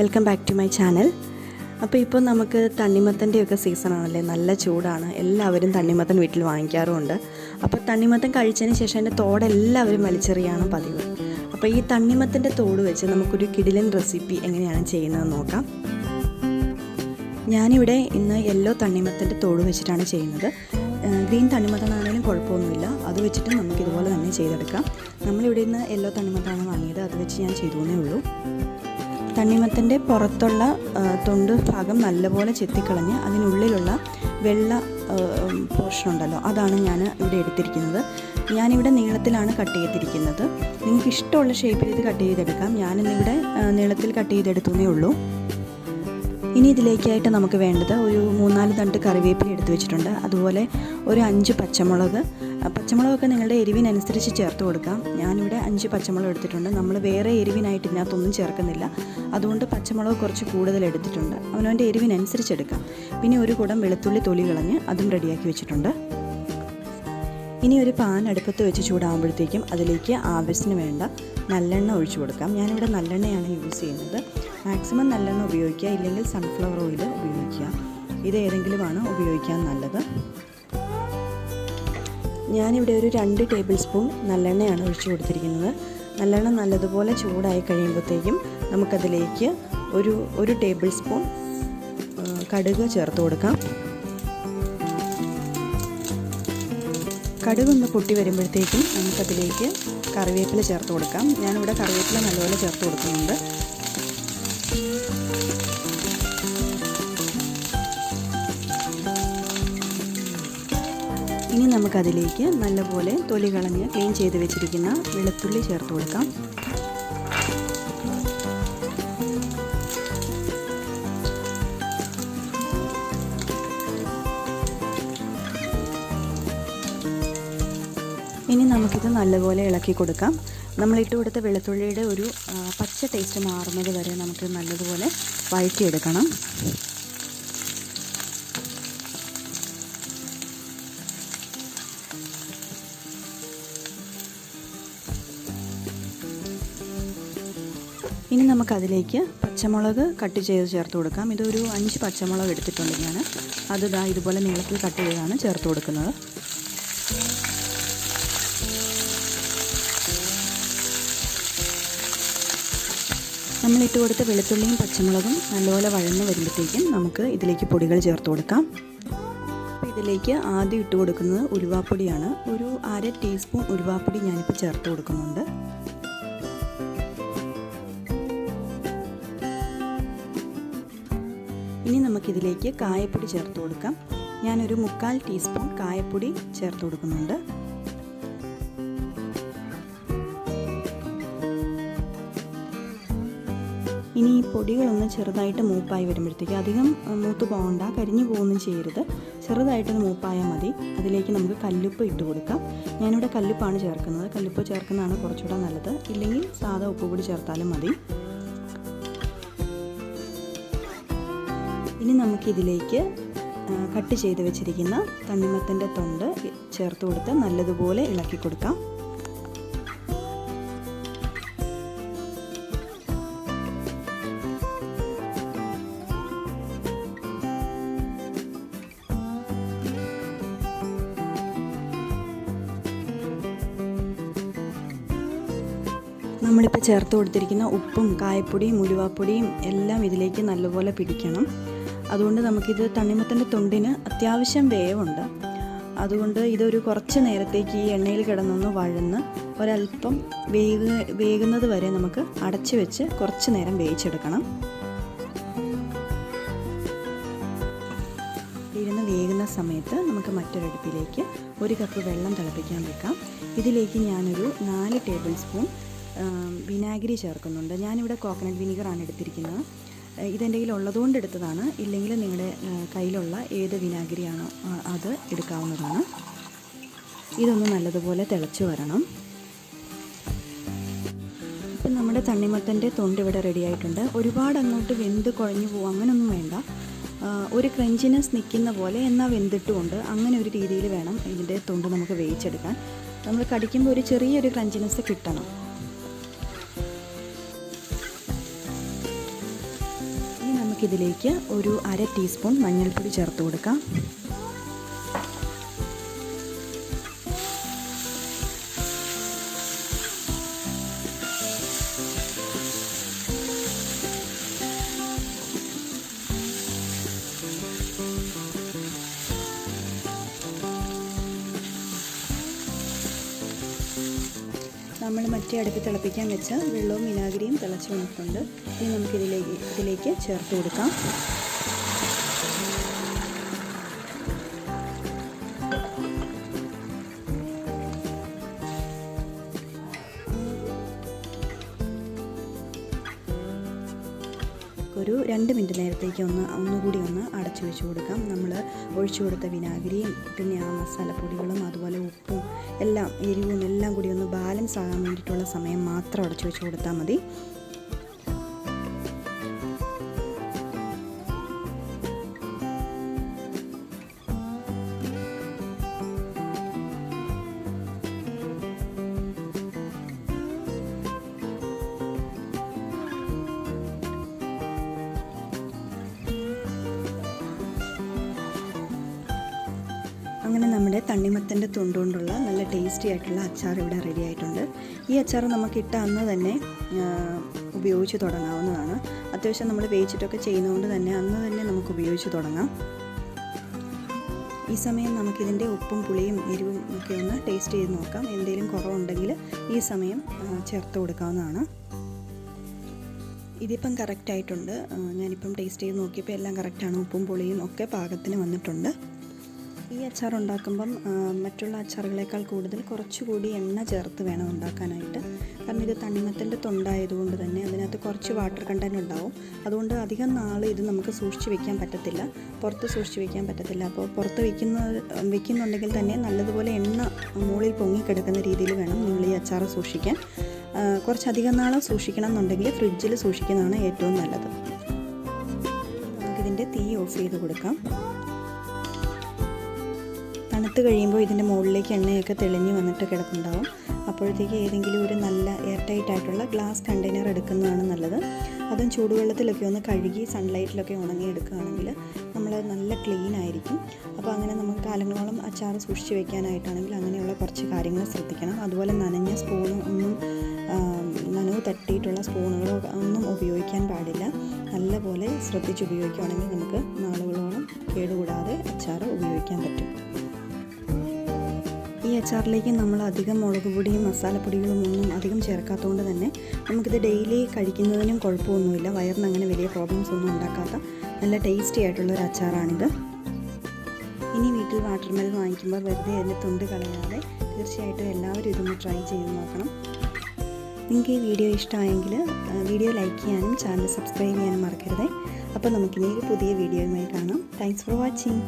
Welcome back to my channel അപ്പോൾ ഇപ്പോൾ നമുക്ക് തണ്ണിമത്തന്റെയൊക്കെ സീസണാണല്ലേ നല്ല ചൂടാണ്. എല്ലാവരും തണ്ണിമത്തൻ വീട്ടിൽ വാങ്ങിക്കാറുമുണ്ട്. അപ്പോൾ തണ്ണിമത്തൻ കഴിച്ചതിന് ശേഷം അതിന്റെ തോട് എല്ലാവരും വലിച്ചെറിയാണ് പതിവ്. അപ്പോൾ ഈ തണ്ണിമത്തന്റെ തോട് വെച്ച് നമുക്കൊരു കിടിലൻ റെസിപ്പി എങ്ങനെയാണ് ചെയ്യുന്നത് നോക്കാം. ഞാനിവിടെ ഇന്ന് യെല്ലോ തണ്ണിമത്തന്റെ തോട് വെച്ചിട്ടാണ് ചെയ്യുന്നത്. ഗ്രീൻ തണ്ണിമത്തനാണെങ്കിലും കുഴപ്പമൊന്നുമില്ല. അത് വെച്ചിട്ട് നമുക്ക് ഇതുപോലെ തന്നെ ചെയ്തെടുക്കാം. നമ്മളിവിടെ നിന്ന് യെല്ലോ തണ്ണിമത്താണ് വാങ്ങിയത്. അത് വെച്ച് ഞാൻ ചെയ്തു എന്നേ ഉള്ളൂ. തണ്ണിമത്തന്റെ പുറത്തുള്ള തൊണ്ട് ഭാഗം നല്ലപോലെ ചെത്തിക്കളഞ്ഞ് അതിനുള്ളിലുള്ള വെള്ള പോർഷൻ ഉണ്ടല്ലോ അതാണ് ഞാൻ ഇവിടെ എടുത്തിരിക്കുന്നത്. ഞാനിവിടെ നീളത്തിലാണ് കട്ട് ചെയ്തിരിക്കുന്നത്. നിങ്ങൾക്ക് ഇഷ്ടമുള്ള ഷേപ്പിൽ ഇത് കട്ട് ചെയ്തെടുക്കാം. ഞാനിന്നിവിടെ നീളത്തിൽ കട്ട് ചെയ്തെടുത്തേ ഉള്ളൂ. ഇനി ഇതിലേക്കായിട്ട് നമുക്ക് വേണ്ടത് ഒരു മൂന്നാൽ തണ്ട് കറിവേപ്പില വെച്ചിട്ടുണ്ട്. അതുപോലെ ഒരു അഞ്ച് പച്ചമുളക്. പച്ചമുളകൊക്കെ നിങ്ങളുടെ എരിവിനനുസരിച്ച് ചേർത്ത് കൊടുക്കാം. ഞാനിവിടെ അഞ്ച് പച്ചമുളക് എടുത്തിട്ടുണ്ട്. നമ്മൾ വേറെ എരിവിനായിട്ട് ഇതിനകത്തൊന്നും ചേർക്കുന്നില്ല. അതുകൊണ്ട് പച്ചമുളക് കുറച്ച് കൂടുതൽ എടുത്തിട്ടുണ്ട്. അവനവന്റെ എരിവിനനുസരിച്ച് എടുക്കാം. പിന്നെ ഒരു കുടം വെളുത്തുള്ളി തൊലി കളഞ്ഞ് അതും റെഡിയാക്കി വെച്ചിട്ടുണ്ട്. ഇനി ഒരു പാൻ അടുപ്പത്ത് വെച്ച് ചൂടാകുമ്പോഴത്തേക്കും അതിലേക്ക് ആവശ്യത്തിന് വേണ്ട നല്ലെണ്ണ ഒഴിച്ചു കൊടുക്കാം. ഞാനിവിടെ നല്ലെണ്ണയാണ് യൂസ് ചെയ്യുന്നത്. മാക്സിമം നല്ലെണ്ണ ഉപയോഗിക്കുക. ഇല്ലെങ്കിൽ സൺഫ്ലവർ ഓയിൽ ഉപയോഗിക്കുക. ഇത് ഏതെങ്കിലുമാണ് ഉപയോഗിക്കാൻ നല്ലത്? ഞാനിവിടെ ഒരു രണ്ട് ടേബിൾ സ്പൂൺ നല്ലെണ്ണയാണ് ഒഴിച്ചു കൊടുത്തിരിക്കുന്നത്. നല്ലെണ്ണ നല്ലതുപോലെ ചൂടായി കഴിയുമ്പോഴത്തേക്കും നമുക്കതിലേക്ക് ഒരു ഒരു ടേബിൾ സ്പൂൺ കടുക് ചേർത്ത് കൊടുക്കാം. കടുകൊന്ന് പൊട്ടി വരുമ്പോഴത്തേക്കും നമുക്കതിലേക്ക് കറിവേപ്പില ചേർത്ത് കൊടുക്കാം. ഞാനിവിടെ കറിവേപ്പില നല്ലപോലെ ചേർത്ത് കൊടുക്കുന്നുണ്ട്. ഇനി നമുക്കതിലേക്ക് നല്ലപോലെ തൊലി കളഞ്ഞ് ക്ലീൻ ചെയ്ത് വെച്ചിരിക്കുന്ന വെളുത്തുള്ളി ചേർത്ത് കൊടുക്കാം. ഇനി നമുക്കിത് നല്ലപോലെ ഇളക്കി കൊടുക്കാം. നമ്മളിട്ട് കൊടുത്ത വെളുത്തുള്ളിയുടെ ഒരു പച്ച ടേസ്റ്റ് മാറുന്നത് വരെ നമുക്ക് നല്ലതുപോലെ വഴറ്റിയെടുക്കണം. ഇനി നമുക്കതിലേക്ക് പച്ചമുളക് കട്ട് ചെയ്ത് ചേർത്ത് കൊടുക്കാം. ഇതൊരു അഞ്ച് പച്ചമുളക് എടുത്തിട്ടുണ്ട് ഞാൻ. അത് ഇതാ ഇതുപോലെ നീളത്തിൽ കട്ട് ചെയ്താണ് ചേർത്ത് കൊടുക്കുന്നത്. നമ്മളിട്ട് കൊടുത്ത വെളുത്തുള്ളിയും പച്ചമുളകും നല്ലപോലെ വഴന്ന് വരുമ്പോഴത്തേക്കും നമുക്ക് ഇതിലേക്ക് പൊടികൾ ചേർത്ത് കൊടുക്കാം. ഇതിലേക്ക് ആദ്യം ഇട്ട് കൊടുക്കുന്നത് ഉലുവാപ്പൊടിയാണ്. ഒരു അര ടീസ്പൂൺ ഉലുവാപ്പൊടി ഞാനിപ്പോൾ ചേർത്ത് കൊടുക്കുന്നുണ്ട്. ഇനി നമുക്കിതിലേക്ക് കായപ്പൊടി ചേർത്ത് കൊടുക്കാം. ഞാനൊരു മുക്കാൽ ടീസ്പൂൺ കായപ്പൊടി ചേർത്ത് കൊടുക്കുന്നുണ്ട്. ഇനി ഈ പൊടികളൊന്ന് ചെറുതായിട്ട് മൂപ്പായി വരുമ്പോഴത്തേക്ക് അധികം മൂത്ത് പോകണ്ട കരിഞ്ഞു പോകുന്നു ചെയ്യരുത്. ചെറുതായിട്ടൊന്ന് മൂപ്പായാൽ മതി. അതിലേക്ക് നമുക്ക് കല്ലുപ്പ് ഇട്ട് കൊടുക്കാം. ഞാനിവിടെ കല്ലുപ്പാണ് ചേർക്കുന്നത്. കല്ലുപ്പ് ചേർക്കുന്നതാണ് കുറച്ചുകൂടെ നല്ലത്. ഇല്ലെങ്കിൽ സാധാ ഉപ്പ് കൂടി ചേർത്താലും മതി. ഇനി നമുക്കിതിലേക്ക് കട്ട് ചെയ്ത് വെച്ചിരിക്കുന്ന തണ്ണിമത്തന്റെ തൊണ്ട് ചേർത്ത് കൊടുത്ത് നല്ലതുപോലെ ഇളക്കി കൊടുക്കാം. നമ്മളിപ്പോൾ ചേർത്ത് കൊടുത്തിരിക്കുന്ന ഉപ്പും കായപ്പൊടിയും ഉലുവാപ്പൊടിയും എല്ലാം ഇതിലേക്ക് നല്ലപോലെ പിടിക്കണം. അതുകൊണ്ട് നമുക്കിത് തണ്ണിമത്തന്റെ തൊണ്ടിന് അത്യാവശ്യം വേവുണ്ട്. അതുകൊണ്ട് ഇതൊരു കുറച്ച് നേരത്തേക്ക് ഈ എണ്ണയിൽ കിടന്നൊന്ന് വഴന്ന് ഒരല്പം വേഗ വേകുന്നത് വരെ നമുക്ക് അടച്ചു വെച്ച് കുറച്ച് നേരം വേവിച്ചെടുക്കണം. ഇരുന്ന് വേകുന്ന സമയത്ത് നമുക്ക് മറ്റൊരടുപ്പിലേക്ക് ഒരു കപ്പ് വെള്ളം തിളപ്പിക്കാൻ വെക്കാം. ഇതിലേക്ക് ഞാനൊരു നാല് ടേബിൾ സ്പൂൺ വിനാഗിരി ചേർക്കുന്നുണ്ട്. ഞാനിവിടെ കോക്കനട്ട് വിനീഗറാണ് എടുത്തിരിക്കുന്നത്. ഇതെന്റെ കയ്യിൽ ഉള്ളതുകൊണ്ട് എടുത്തതാണ്. ഇല്ലെങ്കിൽ നിങ്ങളുടെ കയ്യിലുള്ള ഏത് വിനാഗിരിയാണോ അത് എടുക്കാവുന്നതാണ്. ഇതൊന്ന് നല്ലതുപോലെ തിളച്ച് വരണം. ഇപ്പം നമ്മുടെ തണ്ണിമത്തന്റെ തൊണ്ട് ഇവിടെ റെഡി ആയിട്ടുണ്ട്. ഒരുപാട് അങ്ങോട്ട് വെന്ത് കുഴഞ്ഞു പോകും. അങ്ങനൊന്നും വേണ്ട. ഒരു ക്രഞ്ചിനെസ് നിൽക്കുന്ന പോലെ എന്നാൽ വെന്തിട്ടുമുണ്ട്. അങ്ങനെ ഒരു രീതിയിൽ വേണം ഇതിന്റെ തൊണ്ട് നമുക്ക് വേവിച്ചെടുക്കാൻ. നമ്മൾ കടിക്കുമ്പോൾ ഒരു ചെറിയൊരു ക്രഞ്ചിനെസ് കിട്ടണം. നമുക്കിതിലേക്ക് ഒരു അര ടീസ്പൂൺ മഞ്ഞൾപ്പൊടി ചേർത്ത് കൊടുക്കാം. നമ്മൾ മറ്റേ അടുപ്പിൽ തിളപ്പിക്കാൻ വെച്ച വെള്ളവും വിനാഗിരിയും തിളച്ച് വന്നിട്ടുണ്ട്. ഇനി നമുക്കിതിലേക്ക് ഇതിലേക്ക് ചേർത്ത് കൊടുക്കാം. ഒരു രണ്ട് മിനിറ്റ് നേരത്തേക്ക് ഒന്ന് ഒന്നുകൂടി ഒന്ന് അടച്ചു വെച്ച് കൊടുക്കാം. നമ്മൾ ഒഴിച്ചു കൊടുത്ത വിനാഗിരിയും പിന്നെ ആ മസാലപ്പൊടികളും അതുപോലെ ഉപ്പും എല്ലാം എരിവും എല്ലാം കൂടി ഒന്ന് ബാലൻസ് ആകാൻ വേണ്ടിയിട്ടുള്ള സമയം മാത്രം അടച്ചു വെച്ച് കൊടുത്താൽ മതി. തണ്ണിമത്തന്റെ തൊണ്ടുകൊണ്ടുള്ള നല്ല ടേസ്റ്റി ആയിട്ടുള്ള അച്ചാർ ഇവിടെ റെഡി ആയിട്ടുണ്ട്. ഈ അച്ചാർ നമുക്ക് ഇട്ട അന്ന് തന്നെ ഉപയോഗിച്ച് തുടങ്ങാവുന്നതാണ്. അത്യാവശ്യം നമ്മൾ വേവിച്ചിട്ടൊക്കെ ചെയ്യുന്നതുകൊണ്ട് തന്നെ അന്ന് തന്നെ നമുക്ക് ഉപയോഗിച്ച് തുടങ്ങാം. ഈ സമയം നമുക്കിതിന്റെ ഉപ്പും പുളിയും എരിവും ഒക്കെ ഒന്ന് ടേസ്റ്റ് ചെയ്ത് നോക്കാം. എന്തെങ്കിലും കുറവുണ്ടെങ്കിൽ ഈ സമയം ചേർത്ത് കൊടുക്കാവുന്നതാണ്. ഇതിപ്പം കറക്റ്റായിട്ടുണ്ട് ഞാനിപ്പം ടേസ്റ്റ് ചെയ്ത് നോക്കിയപ്പോൾ എല്ലാം കറക്റ്റാണ് ഉപ്പും പുളിയും ഒക്കെ പാകത്തിന് വന്നിട്ടുണ്ട്. ഈ അച്ചാർ ഉണ്ടാക്കുമ്പം മറ്റുള്ള അച്ചാറുകളേക്കാൾ കൂടുതൽ കുറച്ചുകൂടി എണ്ണ ചേർത്ത് വേണം ഉണ്ടാക്കാനായിട്ട്. കാരണം ഇത് തണ്ണിമത്തന്റെ തൊണ്ടായതുകൊണ്ട് തന്നെ അതിനകത്ത് കുറച്ച് വാട്ടർ കണ്ടന്റ് ഉണ്ടാവും. അതുകൊണ്ട് അധികം നാൾ ഇത് നമുക്ക് സൂക്ഷിച്ച് വെക്കാൻ പറ്റത്തില്ല. പുറത്ത് സൂക്ഷിച്ച് വെക്കാൻ പറ്റത്തില്ല. അപ്പോൾ പുറത്ത് വെക്കുന്ന വെക്കുന്നുണ്ടെങ്കിൽ തന്നെ നല്ലതുപോലെ എണ്ണ മുകളിൽ പൊങ്ങിക്കിടക്കുന്ന രീതിയിൽ വേണം നിങ്ങൾ ഈ അച്ചാർ സൂക്ഷിക്കാൻ. കുറച്ചധികം നാൾ സൂക്ഷിക്കണം എന്നുണ്ടെങ്കിൽ ഫ്രിഡ്ജിൽ സൂക്ഷിക്കുന്നതാണ് ഏറ്റവും നല്ലത്. നമുക്കിതിന്റെ തീ ഓഫ് ചെയ്ത് കൊടുക്കാം. തണുത്ത് കഴിയുമ്പോൾ ഇതിന്റെ മുകളിലേക്ക് എണ്ണയൊക്കെ തെളിഞ്ഞ് വന്നിട്ട് കിടക്കുന്നുണ്ടാവും അപ്പോഴത്തേക്ക് ഏതെങ്കിലും ഒരു നല്ല എയർ ടൈറ്റ് ആയിട്ടുള്ള ഗ്ലാസ് കണ്ടെയ്നർ എടുക്കുന്നതാണ് നല്ലത്. അതും ചൂടുവെള്ളത്തിലൊക്കെ ഒന്ന് കഴുകി സൺലൈറ്റിലൊക്കെ ഉണങ്ങി എടുക്കുകയാണെങ്കിൽ നമ്മൾ നല്ല ക്ലീൻ ആയിരിക്കും. അപ്പോൾ അങ്ങനെ നമുക്ക് കാലങ്ങളോളം അച്ചാർ സൂക്ഷിച്ച് വെക്കാനായിട്ടാണെങ്കിൽ അങ്ങനെയുള്ള കുറച്ച് കാര്യങ്ങൾ ശ്രദ്ധിക്കണം. അതുപോലെ നനഞ്ഞ സ്പൂണും ഒന്നും നനവ് തട്ടിയിട്ടുള്ള സ്പൂണുകളോ ഒന്നും ഉപയോഗിക്കാൻ പാടില്ല. നല്ലപോലെ ശ്രദ്ധിച്ച് ഉപയോഗിക്കുകയാണെങ്കിൽ നമുക്ക് നാളുകളോളം കേടുകൂടാതെ അച്ചാർ ഉപയോഗിക്കാൻ പറ്റും. ഈ അച്ചാറിലേക്ക് നമ്മൾ അധികം മുളക് പൊടിയും മസാലപ്പൊടികളും ഒന്നും അധികം ചേർക്കാത്തതുകൊണ്ട് തന്നെ നമുക്കിത് ഡെയിലി കഴിക്കുന്നതിനും കുഴപ്പമൊന്നുമില്ല. വയറിന് അങ്ങനെ വലിയ പ്രോബ്ലംസ് ഒന്നും ഉണ്ടാക്കാത്ത നല്ല ടേസ്റ്റി ആയിട്ടുള്ള ഒരു അച്ചാറാണിത്. ഇനി വീട്ടിൽ വാട്ടർ മെലൺ വാങ്ങിക്കുമ്പോൾ വെറുതെ അതിന്റെ തൊണ്ട് കളയാതെ തീർച്ചയായിട്ടും എല്ലാവരും ഇതൊന്ന് ട്രൈ ചെയ്ത് നോക്കണം. നിങ്ങൾക്ക് ഈ വീഡിയോ ഇഷ്ടമായെങ്കിൽ വീഡിയോ ലൈക്ക് ചെയ്യാനും ചാനൽ സബ്സ്ക്രൈബ് ചെയ്യാനും മറക്കരുത്. അപ്പോൾ നമുക്കിനി ഒരു പുതിയ വീഡിയോയുമായി കാണാം. Thanks for watching